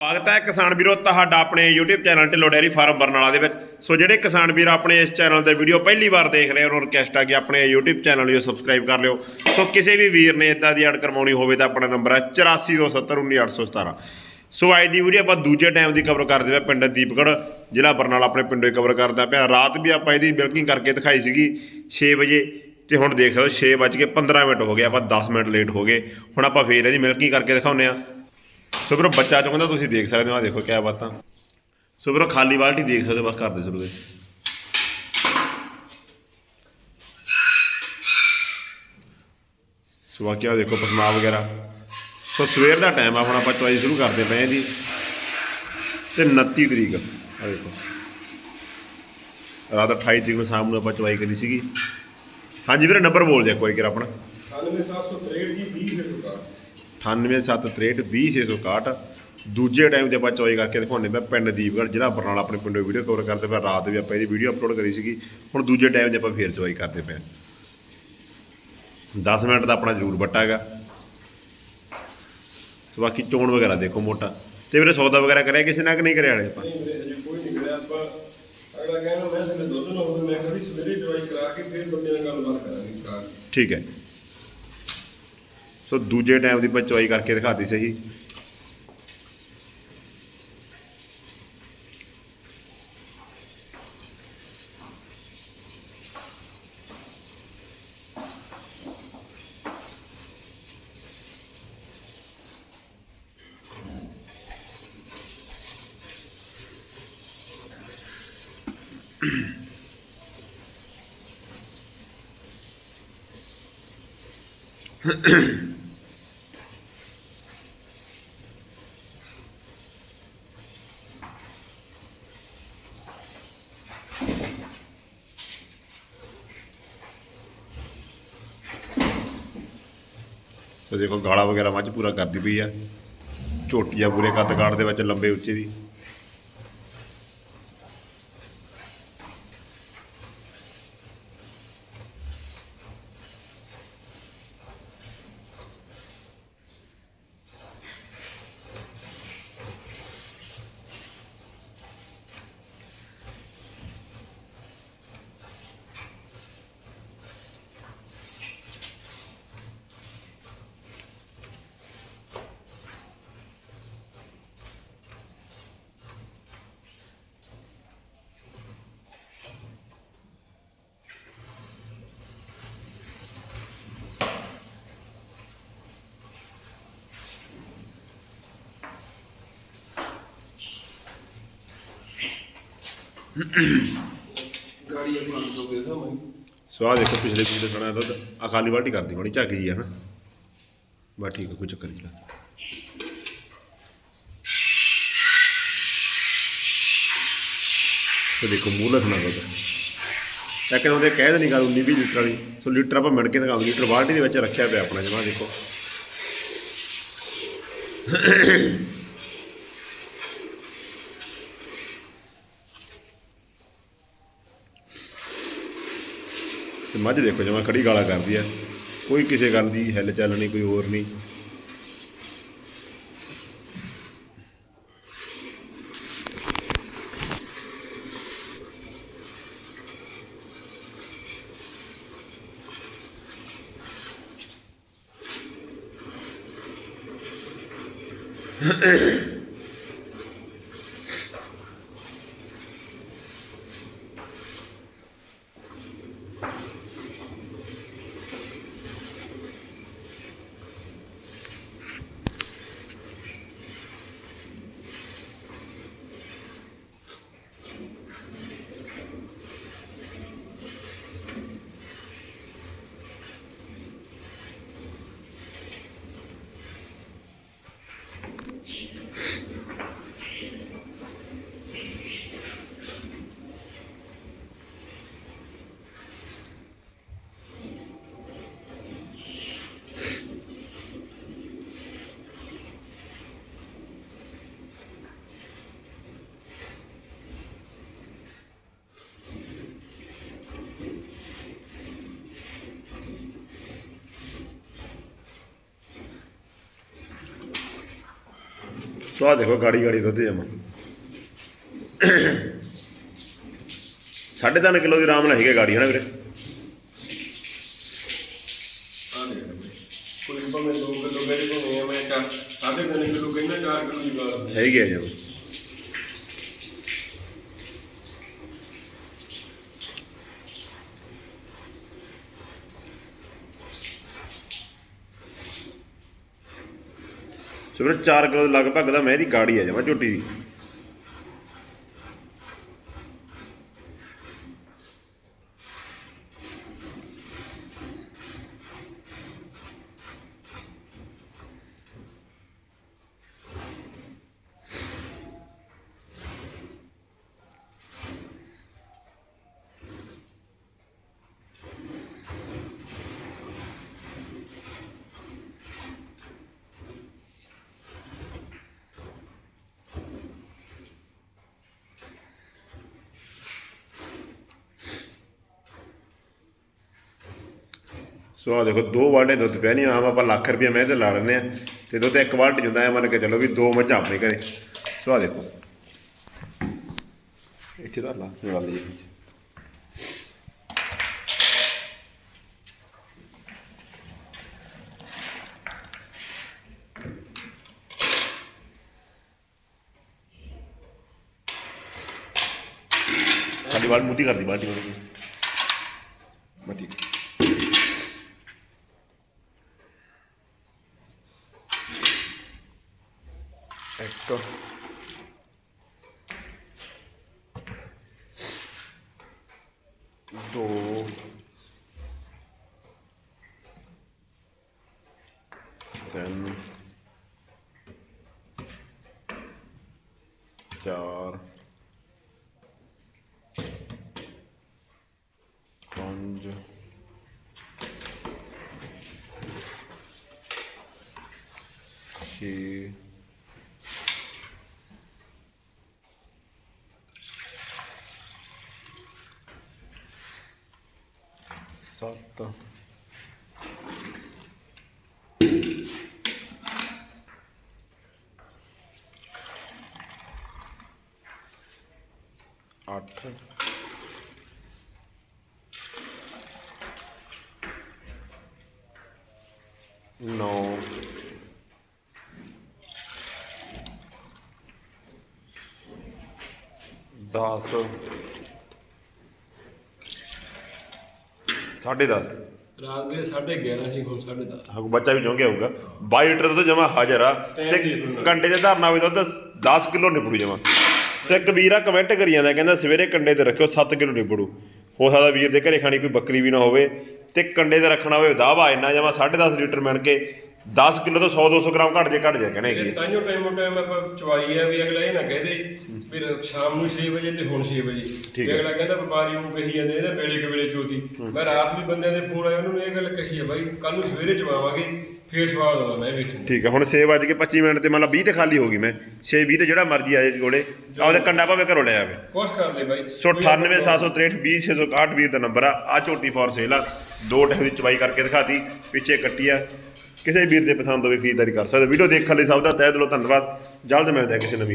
ਸਵਾਗਤ ਹੈ ਕਿਸਾਨ ਵੀਰੋ, ਤੁਹਾਡਾ ਆਪਣੇ YouTube channel Dhillon dairy farm Barnala ਦੇ ਵਿੱਚ। ਸੋ ਜਿਹੜੇ ਕਿਸਾਨ ਵੀਰ ਆਪਣੇ ਇਸ ਚੈਨਲ ਤੇ ਵੀਡੀਓ ਪਹਿਲੀ ਵਾਰ ਦੇਖ ਰਹੇ ਉਹਨਾਂ ਨੂੰ ਰਿਕਵੈਸਟ ਆ ਕਿ ਆਪਣੇ YouTube ਚੈਨਲ ਨੂੰ ਸਬਸਕ੍ਰਾਈਬ ਕਰ ਲਿਓ। ਸੋ ਕਿਸੇ ਵੀ ਵੀਰ ਨੇ ਇਦਾਂ ਦੀ ਐਡ ਕਰਵਾਉਣੀ ਹੋਵੇ ਤਾਂ ਆਪਣਾ ਨੰਬਰ ਹੈ 8427191817 ਸੋ ਅੱਜ ਦੀ ਵੀਡੀਓ ਆਪਾਂ ਦੂਜੇ ਟਾਈਮ ਦੀ ਕਵਰ ਕਰਦੇ ਪਏ ਪਿੰਡ ਦੀਪਗੜ੍ਹ, ਜ਼ਿਲ੍ਹਾ ਬਰਨਾਲਾ ਆਪਣੇ ਪਿੰਡੋਂ ਹੀ ਕਵਰ ਕਰਦਾ ਪਿਆ। ਰਾਤ ਵੀ ਆਪਾਂ ਇਹਦੀ ਬਿਲਕਿੰਗ ਕਰਕੇ ਦਿਖਾਈ ਸੀਗੀ 6 ਵਜੇ, ਤੇ ਹੁਣ ਦੇਖ ਲਓ 6 ਵੱਜ ਕੇ 15 ਮਿੰਟ ਹੋ ਗਏ, ਆਪਾਂ 10 ਮਿੰਟ ਲੇਟ ਹੋ ਗਏ। ਹੁਣ ਆਪਾਂ ਫੇਰ ਇਹਦੀ ਮਿਲਕਿੰਗ ਕਰਕੇ ਦਿਖਾਉਂਦੇ ਆ ਸੋ ਵੀਰੋ ਬੱਚਾ ਚੁੰਗਦਾ ਤੁਸੀਂ ਦੇਖ ਸਕਦੇ ਹੋ ਆ ਦੇਖੋ ਕਿਆ ਬਾਤਾਂ। ਸੋ ਵੀਰੋ ਖਾਲੀ ਬਾਲਟੀ ਦੇਖ ਸਕਦੇ ਹੋ, ਬਸ ਕਰਦੇ ਸ਼ੁਰੂ ਦੇ ਸੋ ਬਾਕੀ ਆਹ ਦੇਖੋ ਪਸਮਾ ਵਗੈਰਾ। ਸੋ ਸਵੇਰ ਦਾ ਟਾਈਮ ਆਪਣਾ ਆਪਾਂ ਚੁਆਈ ਸ਼ੁਰੂ ਕਰਦੇ ਪਏ ਹਾਂ ਜੀ। ਤੇ 29 ਤਰੀਕ ਆ ਦੇਖੋ। ਰਾਤ 28 ਤਰੀਕ ਨੂੰ ਸ਼ਾਮ ਨੂੰ ਆਪਾਂ ਚੁਆਈ ਕਰੀ ਸੀਗੀ। ਹਾਂਜੀ ਵੀਰੇ, ਨੰਬਰ ਬੋਲ ਦਿਆ ਕੋਈ ਕਿਰ ਆਪਣਾ। 9763 ਜੀ 9873620661 ਦੂਜੇ ਟਾਈਮ ਤੇ ਆਪਾਂ ਚੋਈ ਕਰਕੇ ਦਿਖਾਉਂਦੇ ਪਏ ਪਿੰਡ ਦੀਪਗੜ੍ਹ ਜ਼ਿਲ੍ਹਾ ਬਰਨਾਲਾ ਆਪਣੇ ਪਿੰਡੋਂ ਵੀਡੀਓ ਕਵਰ ਕਰਦੇ ਪਏ ਰਾਤ ਵੀ ਆਪਾਂ ਇਹਦੀ ਵੀਡੀਓ ਅਪਲੋਡ ਕਰੀ ਸੀਗੀ। ਹੁਣ ਦੂਜੇ ਟਾਈਮ ਤੇ ਆਪਾਂ ਫੇਰ ਚੋਈ ਕਰਦੇ ਪਏ 10 ਮਿੰਟ ਦਾ ਆਪਣਾ ਜ਼ਰੂਰ ਬੱਟਾ ਹੈਗਾ। ਤੇ ਬਾਕੀ ਚੋਣ ਵਗੈਰਾ ਦੇਖੋ ਮੋਟਾ। ਤੇ ਵੀਰੇ ਸੌਦਾ ਵਗੈਰਾ ਕਰਿਆ ਕਿਸੇ ਨਾਲ ਕਿ ਨਹੀਂ ਕਰਿਆ ਵਾਲੇ ਆਪਾਂ? ਨਹੀਂ ਵੀਰੇ ਅਜੇ ਕੋਈ ਨਹੀਂ ਕਰਿਆ। ਆਪਾਂ ਅਗਲਾ ਕਹਿੰਦਾ ਮੈਂ ਸਵੇਰੇ ਦੁੱਧ ਨਾ ਹੋਵੇ ਮੈਂ ਕਦੀ ਸਵੇਰੇ ਦਵਾਈ ਕਰਾ ਕੇ ਫਿਰ ਬੰਦੇ ਨਾਲ ਗੱਲਬਾਤ ਕਰਾਂਗੇ। ਕਰਾ ਕੇ। ਠੀਕ ਹੈ। ਸੋ ਦੂਜੇ ਟਾਈਮ ਦੀ ਆਪਾਂ ਚੋਈ ਕਰਕੇ ਦਿਖਾਤੀ ਸਹੀ। ਤੇ ਦੇਖੋ ਗਾਲਾ ਵਗੈਰਾ ਮੱਝ ਪੂਰਾ ਕਰਦੀ ਪਈ ਆ। ਝੋਟੀਆਂ ਪੂਰੇ ਕੱਦ ਕਾਠ ਦੇ ਵਿੱਚ ਲੰਬੇ ਉੱਚੇ ਦੀ। ਗਾੜੀ ਆਪਣਾ ਤੋਂ ਦੇ ਸੋ ਆਹ ਦੇਖੋ ਪਿਛਲੇ ਵੀਡੀਓ ਸੁਣਿਆ ਦੁੱਧ ਆ ਬਾਲਟੀ ਕਰਦੀ ਬਣੀ ਝੱਗ ਜੀ ਆ ਹਨਾ ਬਸ ਠੀਕ ਆ, ਕੋਈ ਚੱਕਰ ਨਹੀਂ ਸੋ ਦੇਖੋ, ਮੂੰਹ ਲਖਣਾ ਦੁੱਧ ਇੱਕ ਉਹਦੇ ਕਹਿ ਦੇਣੀ ਗੱਲ 19 20 ਲੀਟਰ ਵਾਲੀ, ਸੋ ਲੀਟਰ ਆਪਾਂ ਮਿਣ ਕੇ ਦਿਖਾਉਂਗੇ ਲੀਟਰ ਬਾਲਟੀ ਦੇ ਵਿੱਚ ਰੱਖਿਆ ਪਿਆ ਆਪਣਾ ਜਮਾ, ਦੇਖੋ। ਤੇ ਮੱਝ ਦੇਖੋ ਜਮਾ ਖੜੀ ਗਾਲਾ ਕਰਦੀ ਆ ਕੋਈ ਕਿਸੇ ਗੱਲ ਦੀ ਹਿੱਲ ਚੱਲ ਨਹੀਂ, ਕੋਈ ਹੋਰ ਨਹੀਂ Ahem. ਸੋ ਆਹ ਦੇਖੋ ਗਾੜੀ ਗਾੜੀ ਦੁੱਧ ਜਮਾ। ਸਾਢੇ ਤਿੰਨ ਕਿਲੋ ਦੀ ਆਰਾਮ ਨਾਲ ਹੈਗੇ ਗਾੜੀ ਹੈ ਨਾ ਵੀਰੇ। ਆ ਕੋਈ ਭਾਵੇਂ 2 ਕਿਲੋ ਮੇਰੇ ਕੋਲ ਨਹੀਂ ਆ ਮੈਂ ਚਾਰ ਸਾਢੇ ਤਿੰਨ ਕਿਲੋ ਕਹਿੰਦਾ 4 ਕਿਲੋ ਦੀ ਗੱਲ ਹੈਗੇ ਆ ਜਮਾ। ਸੋ ਵੀਰੇ 4 ਕਿਲੋ ਦੇ ਲਗਭਗ ਦਾ ਮੈਂ ਦੀ ਗਾੜੀ ਆ ਜਾਵਾਂ ਝੋਟੀ ਦੀ। ਸੋ ਆ ਦੇਖੋ, ਦੋ ਬਾਲਟੇ ਦੁੱਧ ਪਿਆ ਨਹੀਂ ਆਮ ਆਪਾਂ ਲੱਖ ਰੁਪਏ ਮੈਂ ਤੇ ਲਾ ਲੈਂਦੇ ਆ ਤੇ ਦੁੱਧ ਇੱਕ ਬਾਲਟੀ ਹੁੰਦਾ ਹੈ, ਮੰਨ ਕੇ ਚਲੋ ਵੀ ਦੋ ਮੱਝਾਂ ਆਪਣੇ ਘਰੇ। ਸੋ ਆ ਦੇਖੋ। ਇੱਥੇ ਦਾ ਲਾ ਲਾ ਲਈ ਵਿੱਚ। ਸਾਡੀ ਬਾਲ ਮੁੱਦੀ ਕਰਦੀ ਬਾਲਟੀ ਮੱਟੀ। ਇੱਕ ਦੋ ਤਿੰਨ ਚਾਰ ਪੰਜ ਛੇ 8 9 10 10.5 ਰਾਤ ਦੇ 11:30 ਸੀ ਹੁਣ 10:30 ਹਾਂ ਬੱਚਾ ਵੀ ਚੁੰਗਿਆ ਹੋਊਗਾ। 22 ਲੀਟਰ ਦੁੱਧ ਜਮਾ ਹਾਜ਼ਰ ਆ। ਤੇ ਘੰਟੇ ਦੇ ਧਾਰਨਾ ਵੀ ਦੁੱਧ 10 ਕਿਲੋ ਨਿਪੜੂ ਜਮਾ। ਤੇ ਕਬੀਰ ਆ ਕਮੈਂਟ ਕਰੀ ਜਾਂਦਾ ਕਹਿੰਦਾ ਸਵੇਰੇ ਕੰਡੇ ਤੇ ਰੱਖਿਓ 7 ਕਿਲੋ ਨਿਪੜੂ ਹੋ ਸਕਦਾ ਵੀਰ ਦੇ ਘਰੇ ਖਾਣੀ ਕੋਈ ਬੱਕਰੀ ਵੀ ਨਾ ਹੋਵੇ ਤੇ ਕੰਡੇ ਤੇ ਰੱਖਣਾ ਹੋਵੇ ਦਾਵਾ ਇੰਨਾ ਜਮਾ 10.5 ਲੀਟਰ ਮਿਣ ਕੇ 10 ਕਿਲੋ ਤੋਂ 100 200 ਗ੍ਰਾਮ ਘੱਟ ਜੇ ਘੱਟ ਜਾ ਇਹ ਹੈਗੇ ਤਾਈਓ ਟਾਈਮੋ ਟਾਈਮ ਆਪਾਂ ਚਵਾਈ ਹੈ ਵੀ ਅਗਲਾ ਇਹ ਨਾ ਕਹਦੇ ਵੀ ਸ਼ਾਮ ਨੂੰ 6 ਵਜੇ ਤੇ ਹੁਣ 6 ਵਜੇ। ਹੈ। ਅਗਲਾ ਕਹਿੰਦਾ ਵਪਾਰੀ ਉਹ ਕਹੀ ਜਾਂਦੇ ਇਹਦਾ ਵੇਲੇ ਕੇ ਵੇਲੇ ਚੋਤੀ। ਮੈਂ ਰਾਤ ਵੀ ਬੰਦਿਆਂ ਦੇ ਫੋਨ ਆਏ ਉਹਨਾਂ ਨੂੰ ਇਹ ਗੱਲ ਕਹੀ ਹੈ ਬਾਈ ਕੱਲ ਨੂੰ ਸਵੇਰੇ ਚਵਾਵਾਂਗੇ। ਫੇਰ ਸਵਾਦ ਆਉਂਦਾ ਮੈਂ ਵੇਚਣ ਨੂੰ। ਠੀਕ ਆ ਹੁਣ 6 ਵਜੇ ਕੇ 25 ਮਿੰਟ ਤੇ ਮੰਨ ਲਾ 20 ਤੇ ਖਾਲੀ ਹੋ ਗਈ ਮੈਂ। 6 20 ਤੇ ਜਿਹੜਾ ਮਰਜ਼ੀ ਆਏ ਕੋਲੇ ਆਪਦੇ ਕੰਡਾ ਭਾਵੇਂ ਘਰੋਂ ਲੈ ਆਵੇ। ਕੁਛ ਕਰ ਲੈ ਬਾਈ। ਸੋ 98763 20661 ਵੀਰ ਦਾ ਨੰਬਰ ਆ। ਆ ਝੋਟੀ ਫੋਰ ਸੇਲ ਆ। ਦੋ ਟਾਈਮ ਦੀ ਚਵਾਈ ਕਰਕੇ ਦਿਖਾਤੀ ਪਿੱਛੇ ਕੱਟੀ ਆ। ਕਿਸੇ ਵੀਰ ਦੇ ਪਸੰਦ ਹੋਵੇ ਖਰੀਦਦਾਰੀ ਕਰ ਸਕਦੇ। ਵੀਡੀਓ ਦੇਖਣ ਲਈ ਸਭ ਦਾ ਤਹਿ ਦਿਲੋਂ ਧੰਨਵਾਦ। ਜਲਦ ਮਿਲਦੇ ਆ ਕਿਸੇ ਨਵੀਂ